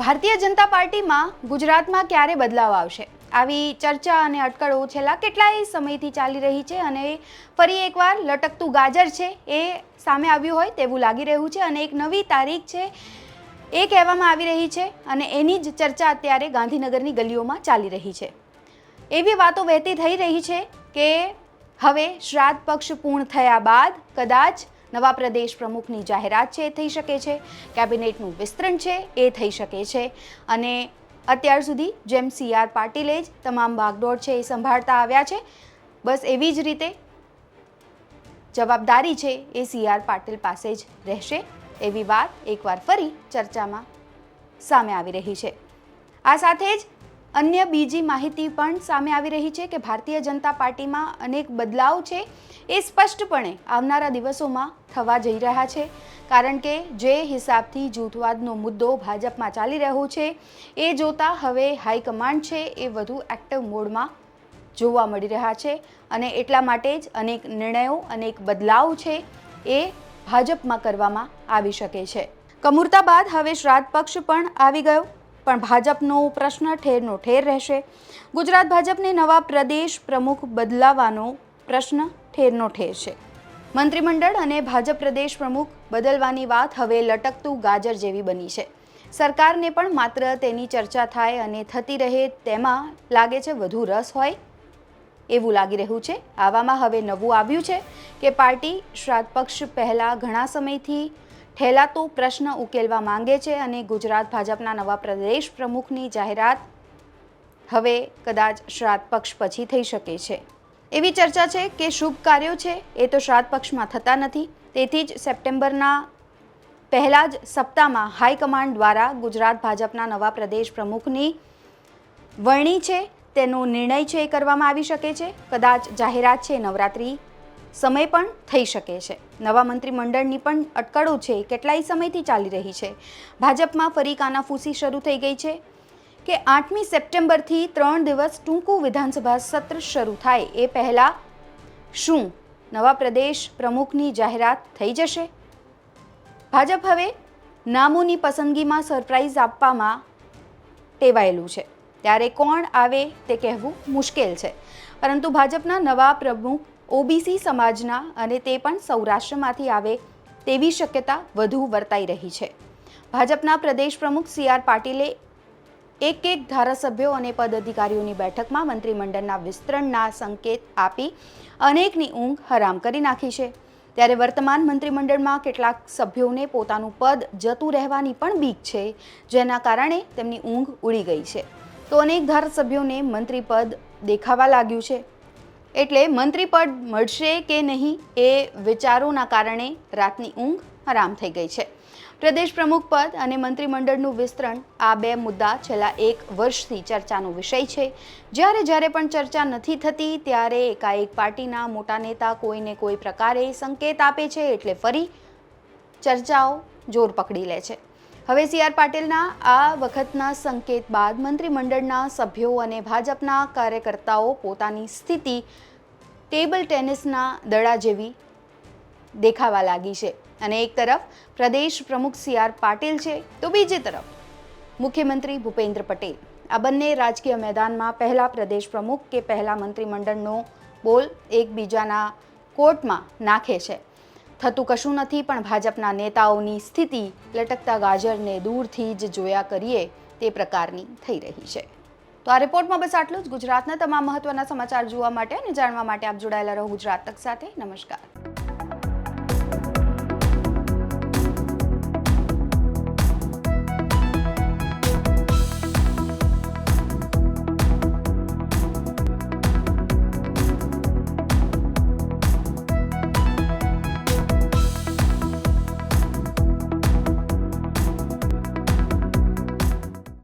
ભારતીય જનતા પાર્ટીમાં ગુજરાતમાં ક્યારે બદલાવ આવશે? આવી ચર્ચા અને અટકળો છેલ્લા કેટલાય સમયથી ચાલી રહી છે અને ફરી એકવાર લટકતું ગાજર છે એ સામે આવ્યું હોય તેવું લાગી રહ્યું છે અને એક નવી તારીખ છે એ કહેવામાં આવી રહી છે અને એની જ ચર્ચા અત્યારે ગાંધીનગરની ગલીઓમાં ચાલી રહી છે. એવી વાતો વહેતી થઈ રહી છે કે હવે શ્રાદ્ધ પક્ષ પૂર્ણ થયા બાદ કદાચ નવા પ્રદેશ પ્રમુખની જાહેરાત છે, એ થઈ શકે છે. કેબિનેટનું વિસ્તરણ છે, એ થઈ શકે છે. અને અત્યાર સુધી જેમ સી આર પાટીલે જ તમામ ભાગદોડ છે, એ સંભાળતા આવ્યા છે. બસ એવી જ રીતે જવાબદારી છે, એ સી આર પાટીલ પાસે જ રહેશે. એવી વાત એકવાર ફરી ચર્ચામાં સામે આવી રહી છે. આ સાથે જ અન્ય બીજી માહિતી પણ સામે આવી રહી છે કે ભારતીય જનતા પાર્ટીમાં અનેક બદલાવ છે એ સ્પષ્ટપણે આવનારા દિવસોમાં થવા જઈ રહ્યા છે. કારણ કે જે હિસાબથી જૂથવાદનો મુદ્દો ભાજપમાં ચાલી રહ્યો છે, એ જોતા હવે હાઈકમાન્ડ છે એ વધુ એક્ટિવ મોડમાં જોવા મળી રહ્યા છે અને એટલા માટે જ અનેક નિર્ણયો, અનેક બદલાવ છે એ ભાજપમાં કરવામાં આવી શકે છે. કમુરતા બાદ હવે શ્રાદ્ધ પક્ષ પણ આવી ગયો. પણ ભાજપનો પ્રશ્ન ઠેરનો ઠેર રહેશે. ગુજરાત ભાજપને નવા પ્રદેશ પ્રમુખ બદલાવાનો પ્રશ્ન ઠેરનો ઠેર છે. મંત્રીમંડળ અને ભાજપ પ્રદેશ પ્રમુખ બદલવાની વાત હવે લટકતું ગાજર જેવી બની છે. સરકારને પણ માત્ર તેની ચર્ચા થાય અને થતી રહે તેમાં લાગે છે વધુ રસ હોય. એવું લાગી રહ્યું છે. આવામાં હવે નવું આવ્યું છે કે પાર્ટી શ્રાદ્ધ પક્ષ પહેલાં ઘણા સમયથી ઠેલાતો પ્રશ્ન ઉકેલવા માંગે છે અને ગુજરાત ભાજપના નવા પ્રદેશ પ્રમુખની જાહેરાત હવે કદાચ શ્રાદ્ધ પક્ષ પછી થઈ શકે છે. એવી ચર્ચા છે કે શુભ કાર્યો છે, એ તો શ્રાદ્ધ પક્ષમાં થતા નથી. તેથી જ સપ્ટેમ્બરના પહેલા જ સપ્તાહમાં હાઈકમાન્ડ દ્વારા ગુજરાત ભાજપના નવા પ્રદેશ પ્રમુખની વરણી છે, તેનો નિર્ણય છે એ કરવામાં આવી શકે છે. કદાચ જાહેરાત છે નવરાત્રિ સમય પણ થઈ શકે છે. નવા મંત્રીમંડળની પણ અટકળો છે કેટલાય સમયથી ચાલી રહી છે. ભાજપમાં ફરી કાનાફૂસી શરૂ થઈ ગઈ છે કે આઠમી સપ્ટેમ્બરથી ત્રણ દિવસ ટૂંકું વિધાનસભા સત્ર શરૂ થાય. એ પહેલાં શું નવા પ્રદેશ પ્રમુખની જાહેરાત થઈ જશે? ભાજપ હવે નામોની પસંદગીમાં સરપ્રાઇઝ આપવામાં ટેવાયેલું છે. ત્યારે કોણ આવે તે કહેવું મુશ્કેલ છે. પરંતુ ભાજપના નવા પ્રમુખ ઓબીસી સમાજના અને તે પણ સૌરાષ્ટ્રમાંથી આવે તેવી શક્યતા વધુ વર્તાઈ રહી છે. ભાજપના પ્રદેશ પ્રમુખ સી આર પાટીલે એક એક ધારાસભ્યો અને પદ અધિકારીઓની બેઠકમાં મંત્રીમંડળના વિસ્તરણના સંકેત આપી અનેકની ઊંઘ હરામ કરી નાખી છે. ત્યારે વર્તમાન મંત્રીમંડળમાં કેટલાક સભ્યોને પોતાનું પદ જતું રહેવાની પણ બીક છે, જેના કારણે તેમની ઊંઘ ઉડી ગઈ છે. તો અનેક ધારાસભ્યોને મંત્રી પદ દેખાવા લાગ્યું છે. એટલે મંત્રીપદ મળશે કે નહીં એ વિચારોના કારણે રાતની ઊંઘ હરામ થઈ ગઈ છે. પ્રદેશ પ્રમુખ પદ અને મંત્રીમંડળનું વિસ્તરણ આ બે મુદ્દા છેલ્લા એક વર્ષથી ચર્ચાનો વિષય છે. જ્યારે જ્યારે પણ ચર્ચા નથી થતી ત્યારે એકાએક પાર્ટીના મોટા નેતા કોઈને કોઈ પ્રકારે સંકેત આપે છે એટલે ફરી ચર્ચાઓ જોર પકડી લે છે. હવે સી આર પાટીલના આ વખતના સંકેત બાદ મંત્રીમંડળના સભ્યો અને ભાજપના કાર્યકર્તાઓ પોતાની સ્થિતિ ટેબલ ટેનિસના દડા જેવી દેખાવા લાગી છે. અને એક તરફ પ્રદેશ પ્રમુખ સી આર પાટીલ છે, તો બીજી તરફ મુખ્યમંત્રી ભૂપેન્દ્ર પટેલ. આ બંને રાજકીય મેદાનમાં પહેલા પ્રદેશ પ્રમુખ કે પહેલા મંત્રીમંડળનો બોલ એકબીજાના કોર્ટમાં નાખે છે. થતું કશું નથી, પણ ભાજપના નેતાઓની સ્થિતિ લટકતા ગાજરને દૂરથી જ જોયા કરીએ તે પ્રકારની થઈ રહી છે. તો આ રિપોર્ટમાં બસ આટલું જ. ગુજરાતના તમામ મહત્વના સમાચાર જોવા માટે અને જાણવા માટે આપ જોડાયેલા રહો ગુજરાત તક સાથે. નમસ્કાર.